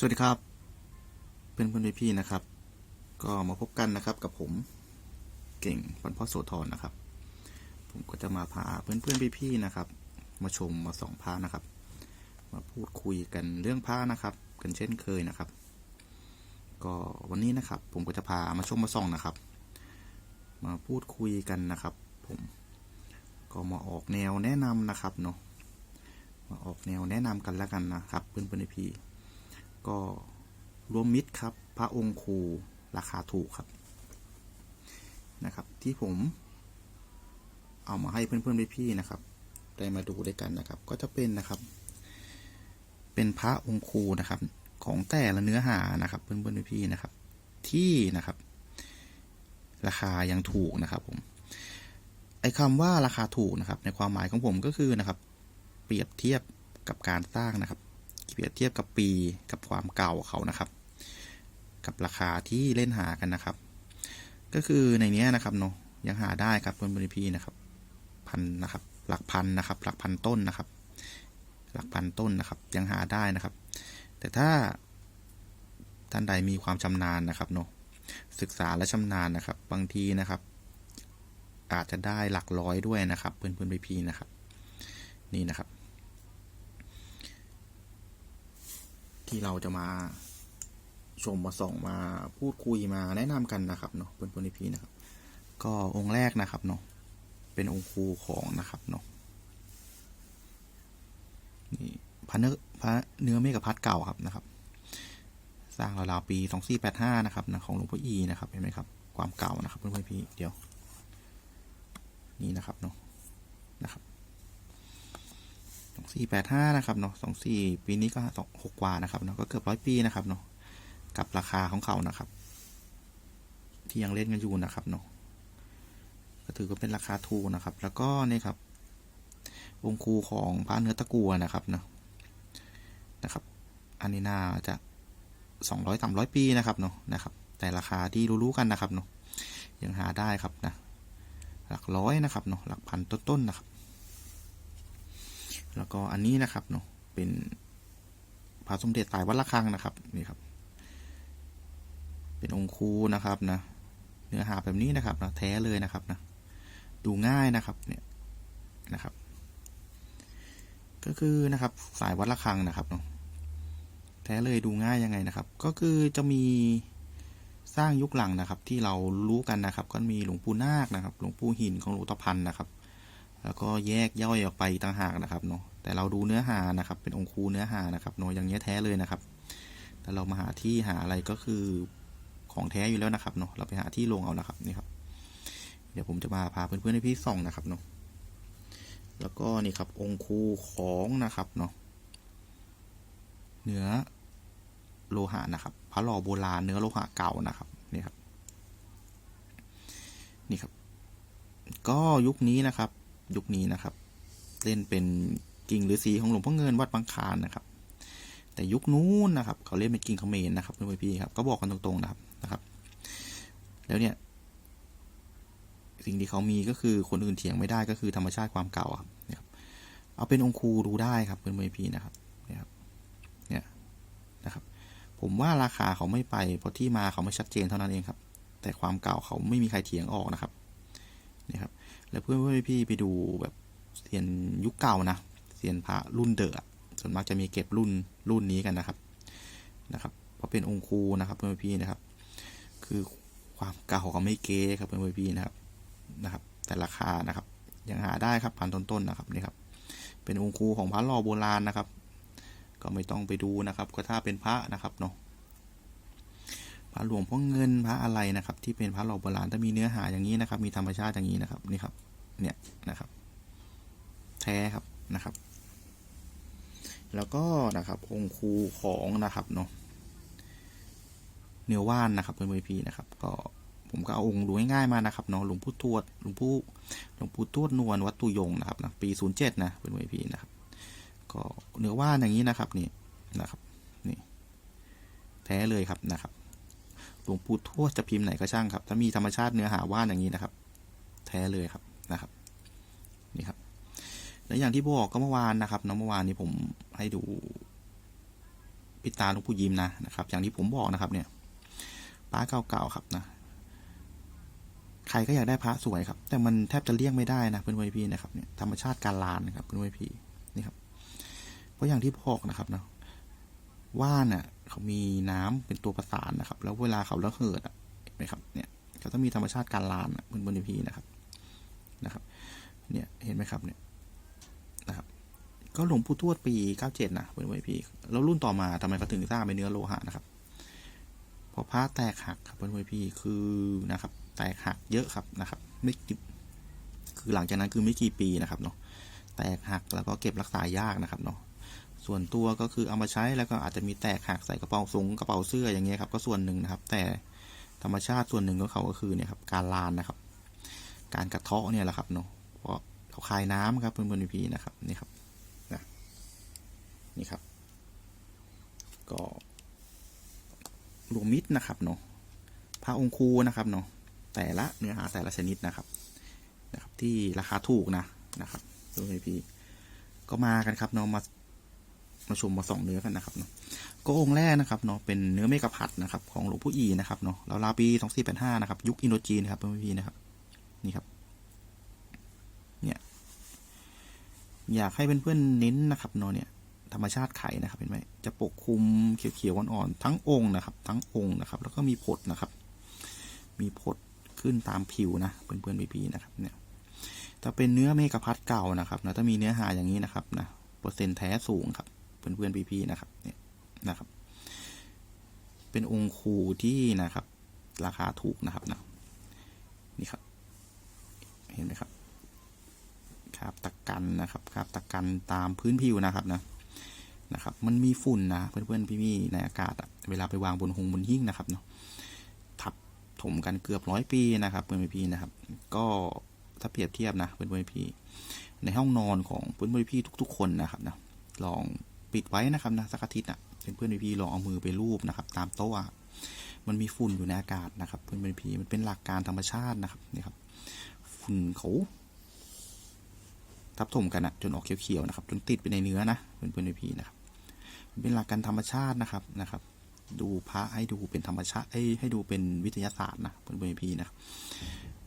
สวัสดีครับ เพื่อนเพื่อนพี่นะครับ ก็มาพบกันนะครับกับผมเก่งปันพ่อโสธรนะครับ ผมก็จะมาพาเพื่อนเพื่อนพี่พี่ๆนะครับ มาชมมาส่องพระนะครับ มาพูดคุยกันเรื่องพระนะครับ กันเช่นเคยนะครับ ก็วันนี้นะครับ ผมก็จะพามาชมมาส่องนะครับ มาพูดคุยกันนะครับ ผมก็มาออกแนวแนะนำนะครับเนาะมาออกแนวแนะนำกันแล้วกันนะครับ เพื่อนเพื่อนพี่ๆ ก็รวมมิตรครับ พระองค์ครูราคาถูกครับนะครับ ที่ผมเอามาให้เพื่อนๆพี่ๆนะครับ ได้มาดูด้วยกันนะครับ ก็จะเป็นนะครับ เป็นพระองค์ครูนะครับ ของแต่ละเนื้อหานะครับ เพื่อนๆพี่ๆนะครับ ที่นะครับ ราคายังถูกนะครับผมไอ้คำว่าราคาถูกนะครับ ในความหมายของผมก็คือนะครับ เปรียบเทียบกับการสร้างนะครับ เปรียบเทียบกับปีกับความเก่าเขานะครับ กับราคาที่เล่นหากันนะครับ ก็คือในนี้นะครับเนาะยังหาได้ครับเพื่อนบริพีนะครับพันนะครับ หลักพันนะครับ หลักพันต้นนะครับ หลักพันต้นนะครับ ยังหาได้นะครับ แต่ถ้าท่านใดมีความชำนาญนะครับเนาะศึกษาและชำนาญนะครับ บางทีนะครับ อาจจะได้หลักร้อยด้วยนะครับ เพื่อนเพื่อนพีนะครับ นี่นะครับ ที่เราจะมาชมมาส่องมาพูดคุยมาแนะนำกันนะครับเนาะเพื่อนพื่อนพี่นะครับ ก็องค์แรกนะครับเนาะเป็นองค์ครูของนะครับเนาะนี่พระเนื้อพระเนื้อเมฆพัดเก่าครับนะครับ สร้างราวๆปีสองสี่แปดห้านะครับนะของหลวงพ่ออีนะครับเห็นไหมครับ ความเก่านะครับเพื่อนเพื่อนพี่เดี๋ยว นี่นะครับเนาะนะครับ สองสี่แปดห้านะครับเนาะสองสี่ปีนี้ก็สองหกกว่านะครับเนาะก็เกือบร้อยปีนะครับเนาะกับราคาของเขานะครับ ที่ยังเล่นกันอยู่นะครับเนาะก็ถือว่าเป็นราคาถูกนะครับ แล้วก็นี่ครับองคูของพระเนื้อตะกัวนะครับเนาะนะครับ อันนี้น่าจะสองร้อยสามร้อยปีนะครับเนาะนะครับ แต่ราคาที่รู้ๆกันนะครับเนาะยังหาได้ครับนะหลักร้อยนะครับเนาะหลักพันต้นๆนะครับ แล้วก็อันนี้นะครับเนาะเป็นพระสมเด็จสายวัดระฆังนะครับนี่ครับ เป็นองค์คูนะครับนะเนื้อหาแบบนี้นะครับนะแท้เลยนะครับนะดูง่ายนะครับเนี่ยนะครับ ก็คือนะครับสายวัดระฆังนะครับเนาะแท้เลยดูง่ายยังไงนะครับ ก็คือจะมีสร้างยุคหลังนะครับ ที่เรารู้กันนะครับ ก็มีหลวงปู่นาคนะครับ หลวงปู่หินของหลวงตาพันนะครับ แล้วก็แยกย่อยออกไปต่างหากนะครับเนาะแต่เราดูเนื้อหานะครับ เป็นองคูเนื้อหานะครับเนาะอย่างเงี้ยแท้เลยนะครับ แต่เรามาหาที่หาอะไรก็คือของแท้อยู่แล้วนะครับเนาะเราไปหาที่ลงเอานะครับนี่ครับ เดี๋ยวผมจะมาพาเพื่อนๆให้พี่ส่องนะครับเนาะแล้วก็นี่ครับองคูของนะครับเนาะเนื้อโลหะนะครับพระหล่อโบราณเนื้อโลหะเก่านะครับนี่ครับนี่ครับ ก็ยุคนี้นะครับ ยุคนี้นะครับ เล่นเป็นกิ่งหรือสีของหลวงพ่อเงินวัดบางคานนะครับ แต่ยุคนู้นนะครับ เขาเล่นเป็นกิ่งเขมรนะครับเพื่อนพี่ครับก็บอกกันตรงๆนะครับนะครับ แล้วเนี่ย สิ่งที่เขามีก็คือคนอื่นเถียงไม่ได้ก็คือธรรมชาติความเก่าครับเนี่ยครับเอาเป็นองคูดูได้ครับเพื่อนพี่นะครับเนี่ยครับเนี่ยนะครับ ผมว่าราคาเขาไม่ไปเพราะที่มาเขาไม่ชัดเจนเท่านั้นเองครับ แต่ความเก่าเขาไม่มีใครเถียงออกนะครับนี่ครับ แล้วเพื่อนเพื่อนพี่ไปดูแบบเซียนยุคเก่านะเซียนพระรุ่นเดอะส่วนมากจะมีเก็บรุ่นรุ่นนี้กันนะครับนะครับ เพราะเป็นองค์ครูนะครับ เพื่อนพี่นะครับ คือความเก่าเขาไม่เก๊ครับเพื่อนพี่นะครับนะครับ แต่ราคานะครับ ยังหาได้ครับพันต้นๆนะครับนี่ครับ เป็นองค์ครูของพระหล่อโบราณนะครับ ก็ไม่ต้องไปดูนะครับ ก็ถ้าเป็นพระนะครับเนาะ ระหลวงพ่อเงินพระอะไรนะครับ ที่เป็นพระหล่อโบราณถ้ามีเนื้อหาอย่างนี้นะครับ มีธรรมชาติอย่างนี้นะครับนี่ครับ เนี่ยนะครับ แท้ครับนะครับ แล้วก็นะครับองค์ครูของนะครับเนาะเนื้อว่านนะครับเพื่อนพี่นะครับ ก็ผมก็เอาองค์ดูง่ายๆมานะครับเนาะหลวงปู่ทวดหลวงปู่หลวงปู่ทวดนวลวัดตุยงนะครับนะปีศูนย์เจ็ดนะเพื่อนพี่นะครับ ก็เนื้อว่านอย่างนี้นะครับนี่นะครับนี่แท้เลยครับนะครับ หลวงปู่ทวดจะพิมพ์ไหนก็ช่างครับ ถ้ามีธรรมชาติเนื้อหาว่านอย่างนี้นะครับ แท้เลยครับนะครับ นี่ครับ และอย่างที่บอกก็เมื่อวานนะครับเนาะเมื่อวานนี้ผมให้ดูปิตาหลวงปู่ยิ้มนะนะครับ อย่างที่ผมบอกนะครับ เนี่ยพระเก่าๆครับนะใครก็อยากได้พระสวยครับ แต่มันแทบจะเลี่ยงไม่ได้นะเพื่อนๆพี่นะครับเนี่ยธรรมชาติการลานนะครับเพื่อนๆพี่นี่ครับ เพราะอย่างที่บอกนะครับเนาะว่านน่ะ เขามีน้ำเป็นตัวประสานนะครับ แล้วเวลาเขาระเหิดอะเห็นไหมครับเนี่ยเขาต้องมีธรรมชาติการลานอะเพื่อนพีนะครับนะครับ เนี่ยเห็นไหมครับเนี่ยนะครับ ก็หลวงปู่ทวดปี 97 นะเพื่อนพีแล้วรุ่นต่อมาทำไมเขาถึงสร้างเป็นเนื้อโลหะนะครับเพราะผ้าแตกหักครับเพื่อนพีคือนะครับ แตกหักเยอะครับนะครับ ไม่กี่คือหลังจากนั้นคือไม่กี่ปีนะครับเนาะแตกหักแล้วก็เก็บรักษายากนะครับเนาะ ส่วนตัวก็คือเอามาใช้แล้วก็อาจจะมีแตกหักใส่กระเป๋าสูงกระเป๋าเสื้ออย่างเงี้ยครับก็ส่วนหนึ่งนะครับ แต่ธรรมชาติส่วนหนึ่งของเขาก็คือเนี่ยครับการลานนะครับ การกระเทาะเนี่ยแหละครับเนาะเพราะเขาคายน้ำครับเพื่อนๆพี่นะครับนี่ครับนะนี่ครับ ก็รวมมิตรนะครับเนาะพระองคูนะครับเนาะแต่ละเนื้อหาแต่ละชนิดนะครับนะครับ ที่ราคาถูกนะนะครับเพื่อนพี่ก็มากันครับเนาะมา มาชมมาสองเนื้อกันนะครับเนาะก็องค์แรกนะครับเนาะเป็นเนื้อเมกะพัดนะครับของหลวงพ่ออีนะครับเนาะราวๆปีสองสี่แปดห้านะครับยุคอินโดจีนะครับเพื่อนพี่นะครับนี่ครับเนี่ยอยากให้เพื่อนๆเน้นนะครับเนาะเนี่ยธรรมชาติไข่นะครับเห็นไหมจะปกคลุมเขียวๆอ่อนๆทั้งองค์นะครับ ทั้งองค์นะครับ แล้วก็มีผดนะครับ มีผดขึ้นตามผิวนะเพื่อนๆพี่ๆนะครับเนี่ยถ้าเป็นเนื้อเมกะพัดเก่านะครับนะถ้ามีเนื้อหาอย่างนี้นะครับนะเปอร์เซ็นต์แท้สูงครับ เพื่อนๆพี่ๆนะครับเนี่ยนะครับ เป็นองค์คูที่นะครับ ราคาถูกนะครับนะนี่ครับ เห็นไหมครับคราบตะกันนะครับคราบตะกันตามพื้นผิวนะครับนะนะครับ มันมีฝุ่นนะเพื่อนๆพี่ๆในอากาศอะเวลาไปวางบนหงบนหิ้งนะครับเนาะทับถมกันเกือบร้อยปีนะครับเพื่อนๆพี่นะครับ ก็ถ้าเปรียบเทียบนะเพื่อนๆพี่ในห้องนอนของเพื่อนๆพี่ทุก ๆ คนนะครับนะลอง ปิดไว้นะครับนะสักอาทิตย์อะเพื่อนๆพี่ลองเอามือไปรูปนะครับ ตามโต๊ะมันมีฝุ่นอยู่ในอากาศนะครับ เพื่อนๆพี่มันเป็นหลักการธรรมชาตินะครับนี่ครับ ฝุ่นเขาทับถมกันอะจนออกเขียวๆนะครับ จนติดไปในเนื้อนะเพื่อนๆพี่ๆนะครับมันเป็นหลักการธรรมชาตินะครับนะครับ ดูพระให้ดูเป็นธรรมชาติให้ให้ดูเป็นวิทยาศาสตร์นะเพื่อนๆพี่ๆนะครับ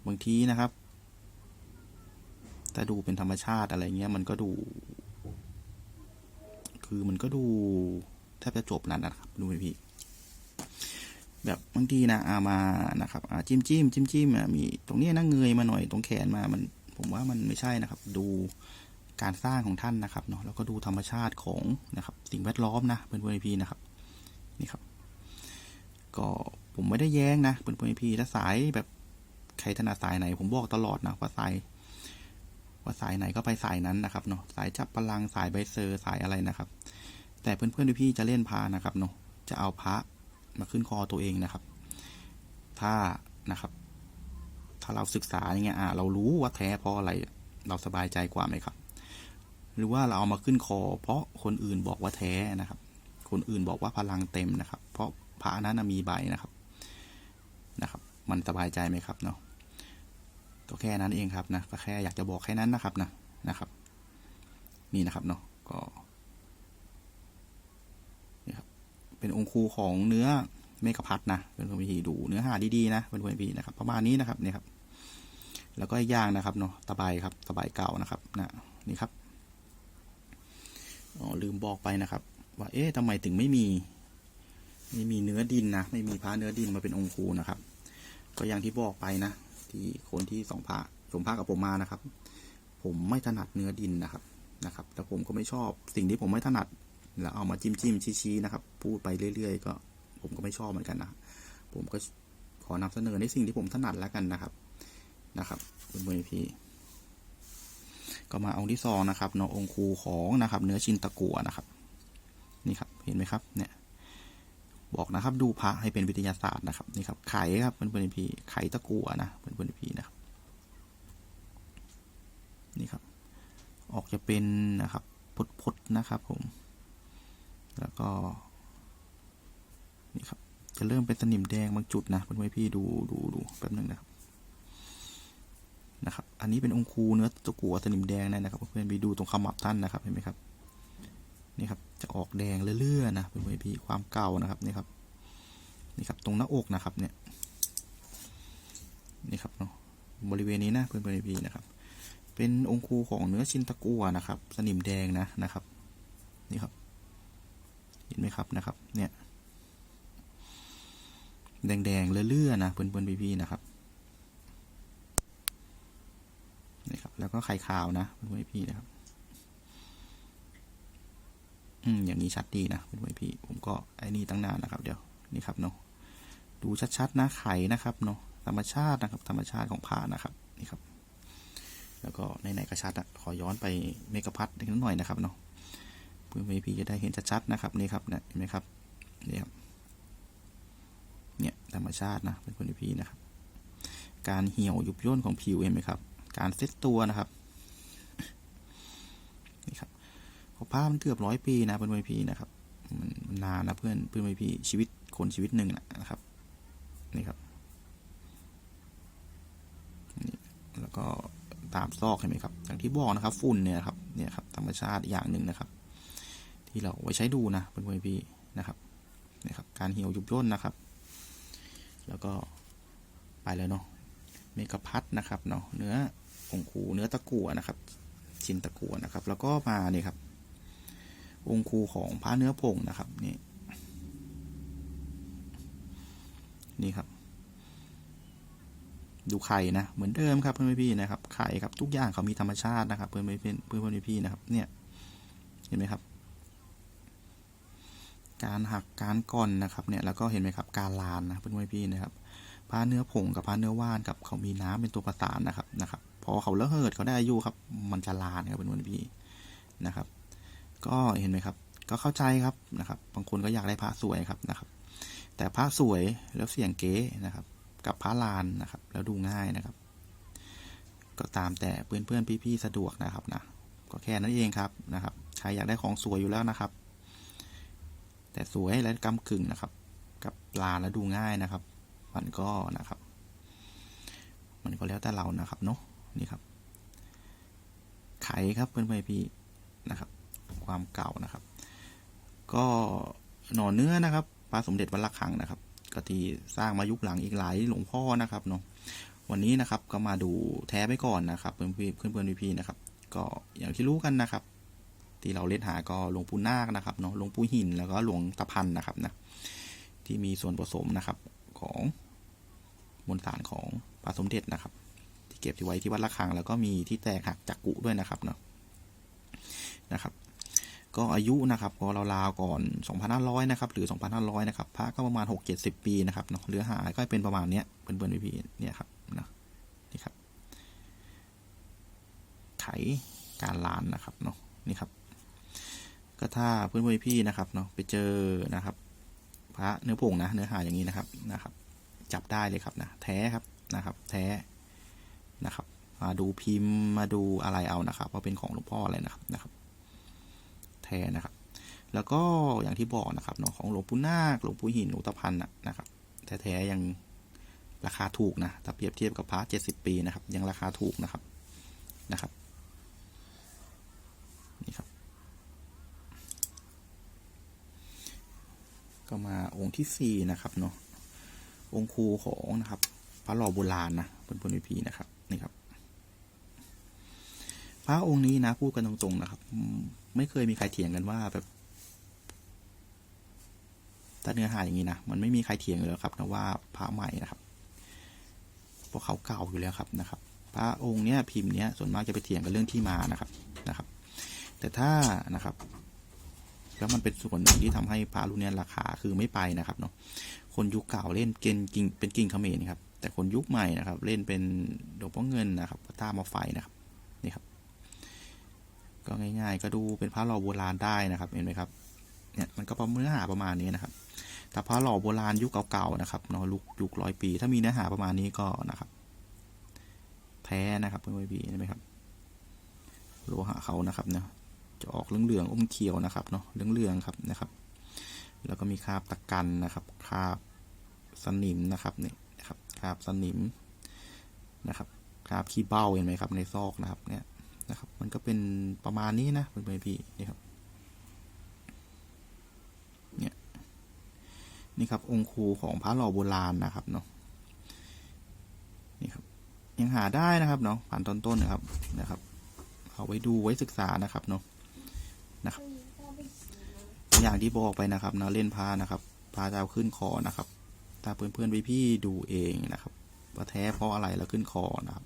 บางทีนะครับถ้าดูเป็นธรรมชาติอะไรเงี้ยมันก็ดู คือมันก็ดูแทบจะจบนั่นนะครับ ดูไหมพี่ แบบบางทีนะอามานะครับ อ่าจิ้มจิ้มจิ้มจิ้มอะมีตรงนี้นะเงยมาหน่อยตรงแขนมามันผมว่ามันไม่ใช่นะครับ ดูการสร้างของท่านนะครับเนาะแล้วก็ดูธรรมชาติของนะครับ สิ่งแวดล้อมนะเพื่อนๆพี่นะครับนี่ครับ ก็ผมไม่ได้แย้งนะเพื่อนๆพี่ถ้าสายแบบใครถนัดสายไหน ผมบอกตลอดนะว่าสาย ว่าสายไหนก็ไปสายนั้นนะครับเนาะสายจับพลังสายใบเซอร์สายอะไรนะครับ แต่เพื่อนๆพี่จะเล่นพานะครับเนาะจะเอาพระมาขึ้นคอตัวเองนะครับ ถ้านะครับ ถ้าเราศึกษาอย่างเงี้ยอ่าเรารู้ว่าแท้เพราะอะไรเราสบายใจกว่าไหมครับ หรือว่าเราเอามาขึ้นคอ เพราะคนอื่นบอกว่าแท้นะครับ คนอื่นบอกว่าพลังเต็มนะครับ เพราะพระนั้นมีใบนะครับนะครับ มันสบายใจไหมครับเนาะ ก็แค่นั้นเองครับนะก็แค่อยากจะบอกแค่นั้นนะครับนะนะครับ นี่นะครับเนาะก็นี่ครับเป็นองค์คูของเนื้อเมกะพัดนะเป็นวิธีดูเนื้อหาดีๆนะเป็นวิธีนะครับ ประมาณนี้นะครับนี่ครับ แล้วก็อีกอย่างนะครับเนาะตะไบครับตะไบเก่านะครับนะนี่ครับอ๋อลืมบอกไปนะครับ ว่าเอ๊ะทำไมถึงไม่มีไม่มีเนื้อดินนะ ไม่มีพระเนื้อดินมาเป็นองค์คูนะครับ ก็อย่างที่บอกไปนะ ที่คนที่สองพระสมพระกับผมมานะครับ ผมไม่ถนัดเนื้อดินนะครับนะครับแล้วผมก็ไม่ชอบสิ่งที่ผมไม่ถนัด แล้วเอามาจิ้มจิ้มชี้ๆนะครับ พูดไปเรื่อย ๆ ก็ ผมก็ไม่ชอบเหมือนกันนะผมก็ขอนำเสนอในสิ่งที่ผมถนัดแล้วกันนะครับนะครับเป็นเพื่อนพี่ก็มาองค์ที่สองนะครับเนาะองค์คูของนะครับ เนื้อชินตะกัวนะครับ นี่ครับเห็นไหมครับเนี่ย บอกนะครับ ดูพระให้เป็นวิทยาศาสตร์นะครับนี่ครับไข่ครับเพื่อนเพื่อนพี่ไข่ตะกัวนะเพื่อนเพื่อนพี่นะครับนี่ครับ ออกจะเป็นนะครับพดๆนะครับ ผม แล้วก็นี่ครับ จะเริ่มเป็นสนิมแดงบางจุดนะเพื่อนๆพี่ดูดูดูแป๊บหนึงนะครับนะครับ อันนี้เป็นองคูเนื้อตะกั่วสนิมแดงนะครับ เพื่อนๆพี่ดูตรงขมับท่านนะครับเห็นไหมครับ นี่ครับจะออกแดงเลื่อยๆนะเพื่อนๆพี่ความเก่านะครับนี่ครับนี่ครับตรงหน้าอกนะครับเนี่ยนี่ครับเนาะบริเวณนี้นะเพื่อนๆพี่นะครับ เป็นองค์คูของเนื้อชินตะกัวนะครับ สนิมแดงนะนะครับนี่ครับเห็นไหมครับนะครับเนี่ยแดงๆเลื่อยๆนะเพื่อนๆพี่ๆนะครับนี่ครับ แล้วก็ไข่ขาวนะเพื่อนๆพี่ๆนะครับ อืมอย่างนี้ชัดดีนะเพื่อนพี่ ผมก็ไอ้นี่ตั้งนานนะครับเดี๋ยวนี่ครับเนาะดูชัดๆนะไข่นะครับเนาะธรรมชาตินะครับ ธรรมชาติของผ่านะครับนี่ครับ แล้วก็ในไหนๆก็ชัดอะขอย้อนไปเมกะพัทนิดหน่อยนะครับเนาะเพื่อนๆพี่จะได้เห็นชัดๆนะครับนี่ครับเนี่ยเห็นไหมครับนี่ครับเนี่ยธรรมชาตินะเป็นคนพี่นะครับ การเหี่ยวยุบย่นของผิวเห็นไหมครับ การเซ็ตตัวนะครับ นี่ครับ เพราะผ้ามันเกือบร้อยปีนะเพื่อนๆพี่นะครับ มันนานนะเพื่อนเพื่อนๆพี่ชีวิตคนชีวิตหนึ่งนะครับนี่ครับนี่แล้วก็ตามซอกเห็นไหมครับอย่างที่บอกนะครับฝุ่นเนี่ยครับเนี่ยครับธรรมชาติอย่างหนึ่งนะครับ ที่เราไว้ใช้ดูนะเพื่อนๆพี่นะครับนี่ครับการเหี่ยวยุบย่นนะครับ แล้วก็ไปแล้วเนาะเมกะพัดนะครับเนาะเนื้อองคูเนื้อตะกั่วนะครับชิ้นตะกั่วนะครับ แล้วก็มาเนี่ยครับ องคูของพระเนื้อผงนะครับนี่นี่ครับ ดูไข่นะเหมือนเดิมครับเพื่อนพี่นะครับไข่ครับทุกอย่างเขามีธรรมชาตินะครับ เพื่อนเพื่อนเพื่อนเพื่อนพี่นะครับ เนี่ยเห็นไหมครับ การหักการก่อนนะครับ เนี่ยแล้วก็เห็นไหมครับ การลานนะเพื่อนพี่นะครับผ้าเนื้อผงกับผ้าเนื้อว่านกับเขามีน้ำเป็นตัวประสานนะครับนะครับพอเขาเลอะเหิดเขาได้อายุครับ มันจะลานครับเพื่อนพี่นะครับ ก็เห็นไหมครับ ก็เข้าใจครับนะครับ บางคนก็อยากได้ผ้าสวยครับนะครับ แต่ผ้าสวยแล้วเสียงเก๋นะครับ กับผ้าลานนะครับ แล้วดูง่ายนะครับ ก็ตามแต่เพื่อนๆพี่ๆสะดวกนะครับนะก็แค่นั้นเองครับนะครับใครอยากได้ของสวยอยู่แล้วนะครับ แต่สวยและกำกึ่งนะครับ กับลานแล้วดูง่ายนะครับ มันก็นะครับ มันก็แล้วแต่เรานะครับเนาะนี่ครับ ไขครับเพื่อนๆพี่นะครับ ความเก่านะครับ ก็หน่อเนื้อนะครับพระสมเด็จวัดระฆังนะครับก็ที่สร้างมายุคหลังอีกหลายหลวงพ่อนะครับเนาะวันนี้นะครับก็มาดูแท้ไปก่อนนะครับเพื่อนเพื่อนเพื่อนพี่ๆนะครับ ก็อย่างที่รู้กันนะครับ ที่เราเล่นหาก็หลวงปู่นาคนะครับเนาะหลวงปู่หินแล้วก็หลวงตะพันนะครับนะที่มีส่วนผสมนะครับของมวลสารของพระสมเด็จนะครับ ที่เก็บที่ไว้ที่วัดระฆัง แล้วก็มีที่แตกหักจากกุด้วยนะครับเนาะนะครับ ก็อายุนะครับก็ราวๆก่อน 2,500 นะครับ หรือ 2,500 นะครับพระก็ประมาณ 6-70 ปีนะครับเนาะเรือหาก็เป็นประมาณเนี้ยเพื่อนๆพี่ๆเนี่ยครับนะนี่ครับ ไขการลานนะครับเนาะนี่ครับ ก็ถ้าเพื่อนๆพี่นะครับเนาะไปเจอนะครับ พระเนื้อผงนะเนื้อหาอย่างนี้นะครับนะครับ จับได้เลยครับนะแท้ครับนะครับ แท้นะครับ มาดูพิมพ์มาดูอะไรเอานะครับว่าเป็นของหลวงพ่ออะไรนะครับนะครับ ท้นะครับ แล้วก็อย่างที่บอกนะครับเนาะของหลวงปู่นาคหลวงปู่หินหลวงตะพันนะครับแท้ๆยังราคาถูกนะถ้าเปรียบเทียบกับพระเจ็ดสิบปีนะครับ ยังราคาถูกนะครับนะครับนี่ครับ ก็มาองค์ที่สี่นะครับเนาะองค์ครูของนะครับ พระหล่อโบราณนะเพื่อนๆพี่นะครับนี่ครับ พระองค์นี้นะพูดกันตรงๆนะครับ ไม่เคยมีใครเถียงกันว่าแบบถ้าเนื้อหาอย่างนี้นะมันไม่มีใครเถียงเลยครับนะว่าพระใหม่นะครับพราะเขาเก่าอยู่แล้วครับนะครับ พระองค์เนี้ยพิมพ์เนี้ยส่วนมากจะไปเถียงกันเรื่องที่มานะครับนะครับ แต่ถ้านะครับแล้วมันเป็นส่วนหนึ่งที่ทำให้พระรุ่นเนี้ยราคาคือไม่ไปนะครับเนาะคนยุคเก่าเล่นเกณฑ์กิ่งเป็นกิ่งเขมรครับแต่คนยุคใหม่นะครับ เล่นเป็นหลวงพ่อเงินนะครับพระต้ามาไฟนะครับนี่ครับ ก็ง่าย ๆ ก็ดูเป็นพระหล่อโบราณได้นะครับเห็นไหมครับเนี่ยมันก็ประเนื้อหาประมาณนี้นะครับแต่พระหล่อโบราณยุคเก่าๆนะครับเนาะยุคยุคร้อยปี ถ้ามีเนื้อหาประมาณนี้ก็นะครับแท้นะครับเพื่อนพี่เห็นไหมครับโลหะเขานะครับเนาะจะออกเหลืองๆอมเขียวนะครับเนาะเหลืองๆครับนะครับ แล้วก็มีคราบตะกันนะครับคราบสนิมนะครับเนี่ยนะครับคราบสนิมนะครับคราบขี้เบ้าเห็นไหมครับในซอกนะครับเนี่ยะครับ มันก็เป็นประมาณนี้นะเป็นไปพี่นี่ครับเนี่ยนี่ครับองค์ครูของพระหล่อโบราณนะครับเนาะนี่ครับยังหาได้นะครับเนาะผ่านต้นๆนนะครับนะครับ เอาไว้ดูไว้ศึกษานะครับเนาะนะครับ อย่างที่บอกไปนะครับเนาะเล่นพานะครับพาจะเอาขึ้นคอนะครับถ้าเพื่อนๆพี่ๆดูเองนะครับว่าแท้เพราะอะไรแล้วขึ้นคอนะครับ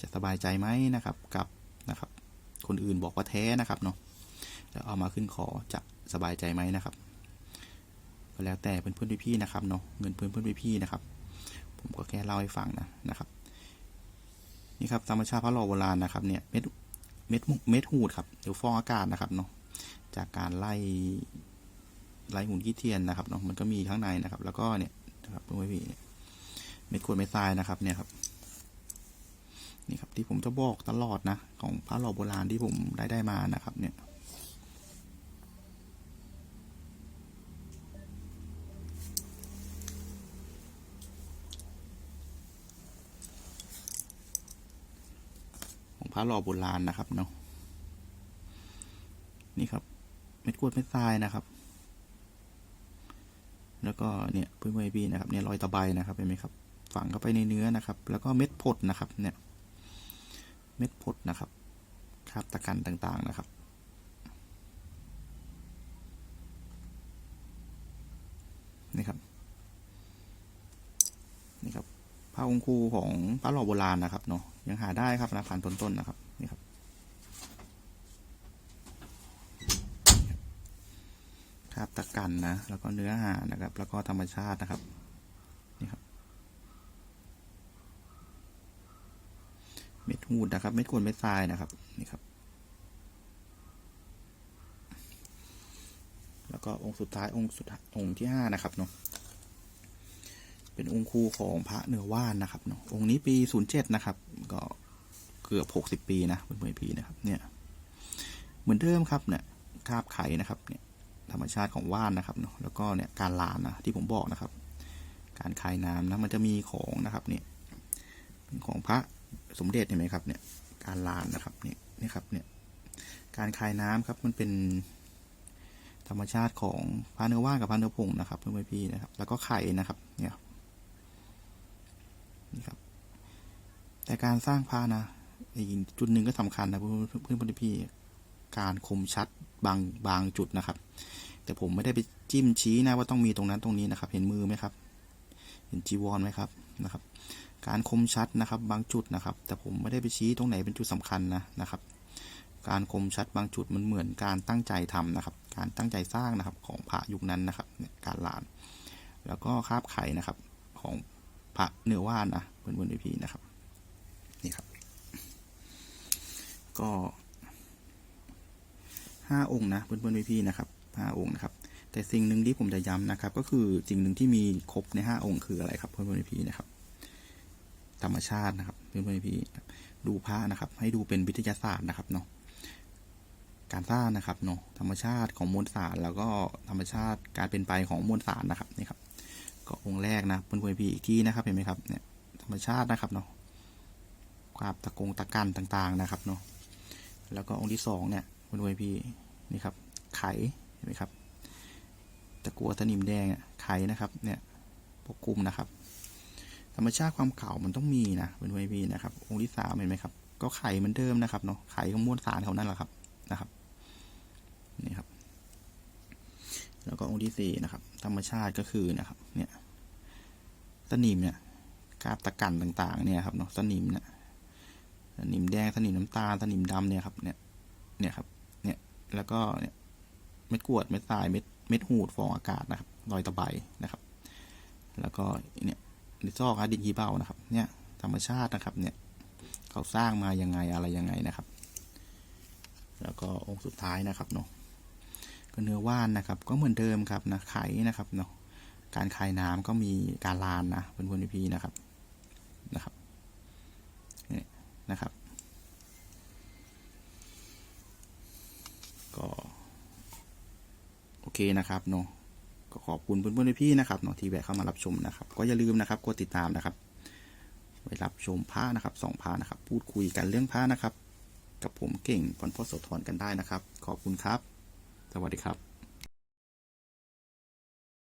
จะสบายใจไหมนะครับกับ นะครับ คนอื่นบอกว่าแท้นะครับเนาะแล้วเอามาขึ้นคอจะสบายใจไหมนะครับก็แล้วแต่เพื่อนๆพี่ๆนะครับเนาะเงินเพื่อนๆพี่ๆนะครับ ผมก็แค่เล่าให้ฟังนะนะครับ นี่ครับธรรมชาติพระหล่อโบราณนะครับเนี่ยเม็ดเม็ดเม็ดหูดครับเดี๋ยวฟองอากาศนะครับเนาะจากการไล่ไล่หุ่นขี้เทียนนะครับเนาะมันก็มีข้างในนะครับ แล้วก็เนี่ยนะครับเพื่อนๆพี่เนี่ยเม็ดขวดเม็ดทรายนะครับเนี่ยครับ นี่ครับที่ผมจะบอกตลอดนะ ของพระหล่อโบราณที่ผมได้ได้มานะครับ เนี่ยของพระหล่อโบราณนะครับเนาะนี่ครับ เม็ดกวดเม็ดทรายนะครับ แล้วก็เนี่ยพื่อนๆพี่นะครับเนี่ยรอยตะไบนะครับเห็นไหมครับ ฝังเข้าไปในเนื้อนะครับ แล้วก็เม็ดผดนะครับเนี่ย ม็ดผดนะครับคาบตะกันต่างๆนะครับ นี่ครับ นี่ครับพระองค์ครูของพระหล่อโบราณนะครับเนาะยังหาได้ครับนะผ่านต้นๆนะครับนี่ครับคาบตะกันนะแล้วก็เนื้อหานะครับ แล้วก็ธรรมชาตินะครับนี่ครับ เม็ด หูดนะครับเม็ดกวนเม็ดทรายนะครับนี่ครับ แล้วก็องค์สุดท้ายองค์สุดองค์ที่ห้านะครับเนาะเป็นองค์ครูของพระเนื้อว่านนะครับเนาะองค์นี้ปีศูนย์เจ็ดนะครับ ก็เกือบหกสิบปีนะเพื่อนๆพี่นะครับ เนี่ย เหมือนเดิมครับเนี่ยคาบไข่นะครับเนี่ยธรรมชาติของว่านนะครับเนาะแล้วก็เนี่ยการลานนะที่ผมบอกนะครับ การคายน้ำนะมันจะมีของนะครับเนี่ยเป็นของพระ สมเด็จเห็นไหมครับเนี่ยการลานนะครับเนี่ยนี่ครับเนี่ยการคายน้ำครับมันเป็นธรรมชาติของพระเนื้อว่านกับพระเนื้อผงนะครับเพื่อนพี่นะครับ แล้วก็ไข่นะครับเนี่ยนี่ครับ แต่การสร้างพระนะอีกจุดหนึ่งก็สำคัญนะเพื่อนเพื่อนพี่การคมชัดบางบางจุดนะครับ แต่ผมไม่ได้ไปจิ้มชี้นะว่าต้องมีตรงนั้นตรงนี้นะครับ เห็นมือไหมครับ เห็นจีวรไหมครับนะครับ การคมชัดนะครับบางจุดนะครับ แต่ผมไม่ได้ไปชี้ตรงไหนเป็นจุดสำคัญนะนะครับ การคมชัดบางจุดมันเหมือนการตั้งใจทำนะครับ การตั้งใจสร้างนะครับของพระยุคนั้นนะครับการลาน แล้วก็คาบไข่นะครับของพระเนื้อว่านนะเพื่อนๆพี่นะครับ นี่ครับ ก็ห้าองค์นะเพื่อนๆพี่ๆนะครับห้าองค์นะครับแต่สิ่งหนึ่งที่ผมจะย้ำนะครับ ก็คือสิ่งหนึ่งที่มีครบในห้าองค์คืออะไรครับเพื่อนๆพี่นะครับ ธรรมชาตินะครับเพื่อนๆพี่ดูพระนะครับ ให้ดูเป็นวิทยาศาสตร์นะครับเนาะการสร้างนะครับเนาะธรรมชาติของมวลสารแล้วก็ธรรมชาติการเป็นไปของมวลสารนะครับนี่ครับ ก็องค์แรกนะเพื่อนๆพี่อีกที่นะครับเห็นไหมครับเนี่ยธรรมชาตินะครับเนาะความตะกงตะกันต่างๆนะครับเนาะแล้วก็องค์ที่สองเนี่ยเพื่อนๆพี่นี่ครับ ไข่เห็นไหมครับตะกัวสนิมแดงไข่นะครับ เนี่ยปกคลุมนะครับ ธรรมชาติความเก่ามันต้องมีนะเพื่อนๆพี่นะครับ องค์ที่สามเห็นไหมครับ ก็ไข่เหมือนเดิมนะครับเนาะไข่ของมวลสารเขานั่นแหละครับนะครับนี่ครับ แล้วก็องค์ที่สี่นะครับ ธรรมชาติก็คือนะครับ เนี่ยสนิมเนี่ยกาบตะกันต่าง ๆ เนี่ยครับเนาะสนิมเนี่ยสนิมแดงสนิมน้ำตาลสนิมดำเนี่ยครับ เนี่ย เนี่ยครับ เนี่ยแล้วก็เนี่ยเม็ดกวดเม็ดทรายเม็ดเม็ดหูดฟองอากาศนะครับรอยตะไบนะครับ แล้วก็เนี่ย ในซอกฮะดินยีเบานะครับ เนี่ยธรรมชาตินะครับ เนี่ยเขาสร้างมายังไงอะไรยังไงนะครับ แล้วก็องค์สุดท้ายนะครับเนาะก็เนื้อว่านนะครับ ก็เหมือนเดิมครับนะไข่นะครับเนาะการคายน้ำก็มีการลานนะเพื่อนๆพี่ๆนะครับนะครับนี่นะครับ ก็ โอเคนะครับเนาะ ก็ขอบคุณเพื่อนๆพี่ๆนะครับเนาะที่แวะเข้ามารับชมนะครับ ก็อย่าลืมนะครับกดติดตามนะครับไว้รับชมพระนะครับสองพระนะครับ พูดคุยกันเรื่องพระนะครับ กับผมเก่งพรพศโสธรกันได้นะครับ ขอบคุณครับ สวัสดีครับ